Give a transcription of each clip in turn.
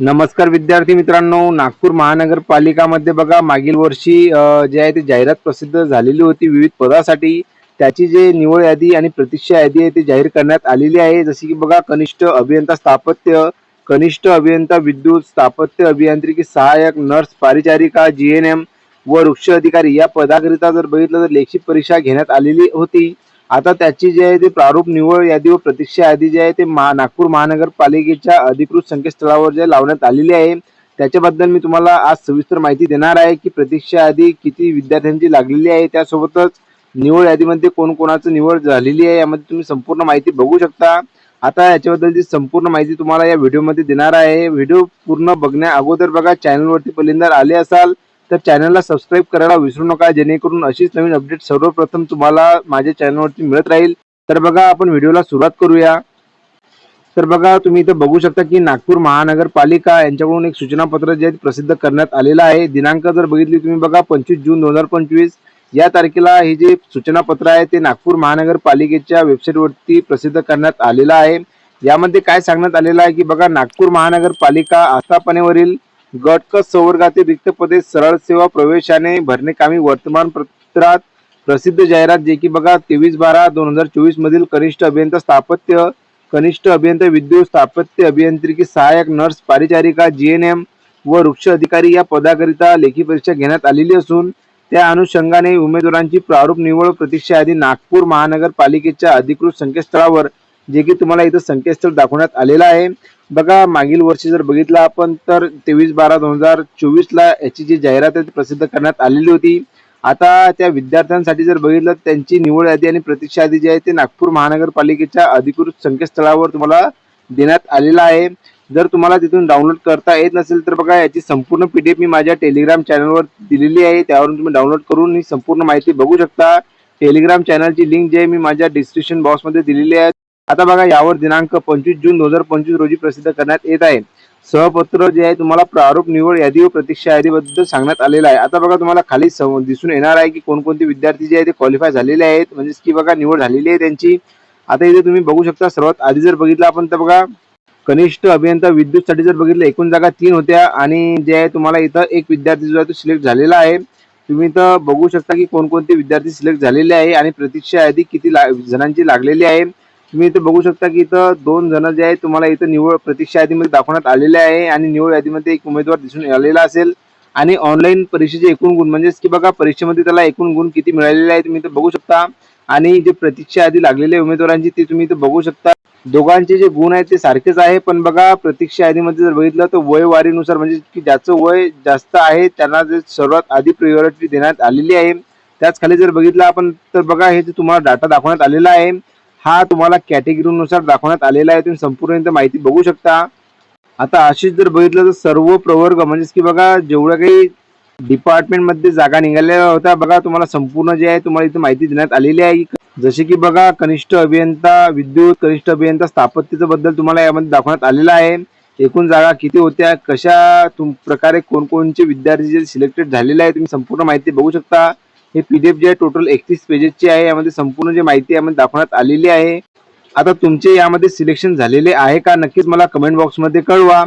नमस्कार विद्यार्थी मित्रांनो नागपूर महानगरपालिकामध्ये बघा मागील वर्षी जे आहे ते जाहिरात प्रसिद्ध झालेली होती विविध पदासाठी. त्याची जे निवड यादी आणि प्रतीक्षा यादी आहे ती जाहीर करण्यात आलेली आहे. जशी की बघा कनिष्ठ अभियंता स्थापत्य कनिष्ठ अभियंता विद्युत स्थापत्य अभियांत्रिकी सहाय्यक नर्स पारिचारिका जी एन एम व वृक्ष अधिकारी या पदाकरिता जर बघितलं तर लेखी परीक्षा घेण्यात आलेली होती. आता त्याची जे आहे ते प्रारूप निवड यादी व प्रतीक्षा यादी जी आहे ते महा नागपूर महानगरपालिकेच्या अधिकृत संकेतस्थळावर जे लावण्यात आलेली आहे त्याच्याबद्दल मी तुम्हाला आज सविस्तर माहिती देणार आहे की प्रतीक्षा यादी किती विद्यार्थ्यांची लागलेली आहे त्यासोबतच निवड यादीमध्ये कोणकोणाचं निवड झालेली आहे यामध्ये तुम्ही संपूर्ण माहिती बघू शकता. आता याच्याबद्दलची संपूर्ण माहिती तुम्हाला या व्हिडिओमध्ये देणार आहे व्हिडिओ पूर्ण बघण्या अगोदर बघा चॅनलवरती पहिल्यांदा आले असाल तर चॅनलला सबस्क्राईब करायला विसरू नका जेणेकरून अशीच नवीन अपडेट सर्वप्रथम तुम्हाला माझ्या चॅनलवरती मिळत राहील. तर बघा आपण व्हिडिओला सुरुवात करूया. तर बघा तुम्ही इथं बघू शकता की नागपूर महानगरपालिका यांच्याकडून एक सूचनापत्र जे प्रसिद्ध करण्यात आलेलं आहे. दिनांक जर बघितली तुम्ही बघा पंचवीस जून दोन हजार पंचवीस. या तारखेला हे जे सूचनापत्र आहे ते नागपूर महानगरपालिकेच्या वेबसाईटवरती प्रसिद्ध करण्यात आलेलं आहे. यामध्ये काय सांगण्यात आलेलं आहे की बघा नागपूर महानगरपालिका आस्थापनेवरील गट संवर्गातील रिक्त पदे सरळ सेवा प्रवेशाने भरणे कामी वर्तमानपत्रात प्रसिद्ध जाहिरात जे की बघा तेवीस बारा दोन हजार चोवीस मधील कनिष्ठ अभियंता स्थापत्य कनिष्ठ अभियंता विद्युत स्थापत्य अभियांत्रिकी सहाय्यक नर्स परिचारिका जी एन एम व वृक्ष अधिकारी या पदाकरिता लेखी परीक्षा घेण्यात आलेली असून त्या अनुषंगाने उमेदवारांची प्रारूप निवड प्रतीक्षा यादी नागपूर महानगरपालिकेच्या अधिकृत संकेतस्थळावर जे की तुम्हाला इथं संकेतस्थळ दाखवण्यात आलेलं आहे. बघा मागील वर्षी जर बघितलं आपण तर तेवीस बारा दोन हजार चोवीस ला याची जी जाहिरात आहे ती प्रसिद्ध करण्यात आलेली होती. आता त्या विद्यार्थ्यांसाठी जर बघितलं तर त्यांची निवड यादी आणि प्रतीक्षा यादी जी आहे ते नागपूर महानगरपालिकेच्या अधिकृत संकेतस्थळावर तुम्हाला देण्यात आलेला आहे. जर तुम्हाला तिथून डाउनलोड करता येत नसेल तर बघा याची संपूर्ण पीडीएफ मी माझ्या टेलिग्राम चॅनलवर दिलेली आहे. त्यावरून तुम्ही डाउनलोड करून ही संपूर्ण माहिती बघू शकता. टेलिग्राम चॅनलची लिंक जी आहे मी माझ्या डिस्क्रिप्शन बॉक्समध्ये दिलेली आहे. आता बघा यावर दिनांक पंचवीस जून दोन हजार पंचवीस रोजी प्रसिद्ध करण्यात येत आहे. सहपत्र जे आहे तुम्हाला प्रारूप निवड यादी व प्रतीक्षा यादीबद्दल सांगण्यात आलेलं आहे. आता बघा तुम्हाला खाली दिसून येणार आहे की कोणकोणते विद्यार्थी जे आहे ते क्वालिफाय झालेले आहेत. म्हणजेच की बघा निवड झालेली आहे त्यांची. आता इथे तुम्ही बघू शकता सर्वात आधी जर बघितलं आपण तर बघा कनिष्ठ अभियंता विद्युतसाठी जर बघितलं एकूण जागा तीन होत्या आणि जे आहे तुम्हाला इथं एक विद्यार्थी जो आहे तो सिलेक्ट झालेला आहे. तुम्ही इथं बघू शकता की कोणकोणते विद्यार्थी सिलेक्ट झालेले आहे आणि प्रतीक्षा यादी किती ला जणांची लागलेली आहे. तुम्ही इथं बघू शकता की इथं दोन जण जे आहेत तुम्हाला इथं निवड प्रतीक्षा यादीमध्ये दाखवण्यात आलेले आहे आणि निवड यादीमध्ये एक उमेदवार दिसून आलेला असेल. आणि ऑनलाईन परीक्षेचे एकूण गुण म्हणजेच की बघा परीक्षेमध्ये त्याला एकूण गुण किती मिळालेले आहे तुम्ही इथं बघू शकता. आणि जे प्रतीक्षा यादी लागलेल्या उमेदवारांची ते तुम्ही इथं बघू शकता. दोघांचे जे गुण आहेत ते सारखेच आहे पण बघा प्रतीक्षा यादीमध्ये जर बघितलं तर वयवारीनुसार म्हणजे की ज्याचं वय जास्त आहे त्यांना जे सर्वात आधी प्रियॉरिटी देण्यात आलेली आहे. त्याच खाली जर बघितलं आपण तर बघा हे जे तुम्हाला डाटा दाखवण्यात आलेला आहे हा तुम्हाला कॅटेगरीनुसार दाखवण्यात आलेला आहे. तुम्ही संपूर्ण इथं माहिती बघू शकता. आता अशीच जर बघितलं तर सर्व प्रवर्ग म्हणजेच की बघा जेवढ्या काही डिपार्टमेंटमध्ये जागा निघालेल्या होत्या बघा तुम्हाला संपूर्ण जे आहे तुम्हाला इथे माहिती देण्यात आलेली आहे. जसे की बघा कनिष्ठ अभियंता विद्युत कनिष्ठ अभियंता स्थापत्यचं बद्दल तुम्हाला यामध्ये दाखवण्यात आलेलं आहे. एकूण जागा किती होत्या कशा तुम प्रकारे कोणकोणचे विद्यार्थी जे सिलेक्टेड झालेले आहे तुम्ही संपूर्ण माहिती बघू शकता. हे पी डी एफ जे आहे टोटल एकतीस पेजेसची आहे. यामध्ये संपूर्ण जी माहिती यामध्ये दाखवण्यात आलेली आहे. आता तुमचे यामध्ये सिलेक्शन झालेले आहे का? नक्कीच मला कमेंट बॉक्समध्ये कळवा.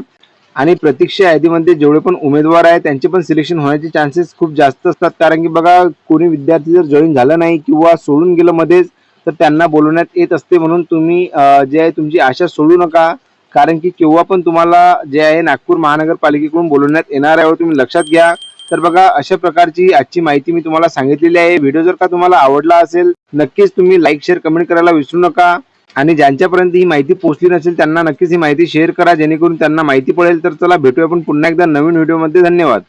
आणि प्रतीक्षा यादीमध्ये जेवढे पण उमेदवार आहेत त्यांचे पण सिलेक्शन होण्याचे चान्सेस खूप जास्त असतात. कारण की बघा कोणी विद्यार्थी जर जॉईन झाला नाही किंवा सोडून गेलं मध्येच तर त्यांना बोलवण्यात येत असते म्हणून तुम्ही जे आहे तुमची आशा सोडू नका. कारण की केव्हा पण तुम्हाला जे आहे नागपूर महानगरपालिकेकडून बोलवण्यात येणार आहे व तुम्ही लक्षात घ्या. तर बघा अशा प्रकारची आजची माहिती मी तुम्हाला सांगितलेली आहे. व्हिडिओ जर का तुम्हाला आवडला असेल नक्कीच तुम्ही लाईक शेअर कमेंट करायला विसरू नका. आणि ज्यांच्यापर्यंत ही माहिती पोहोचली नसेल त्यांना नक्कीच ही माहिती शेअर करा जेणेकरून त्यांना माहिती पडेल. तर चला भेटूया आपण पुन्हा एकदा नवीन व्हिडिओमध्ये धन्यवाद.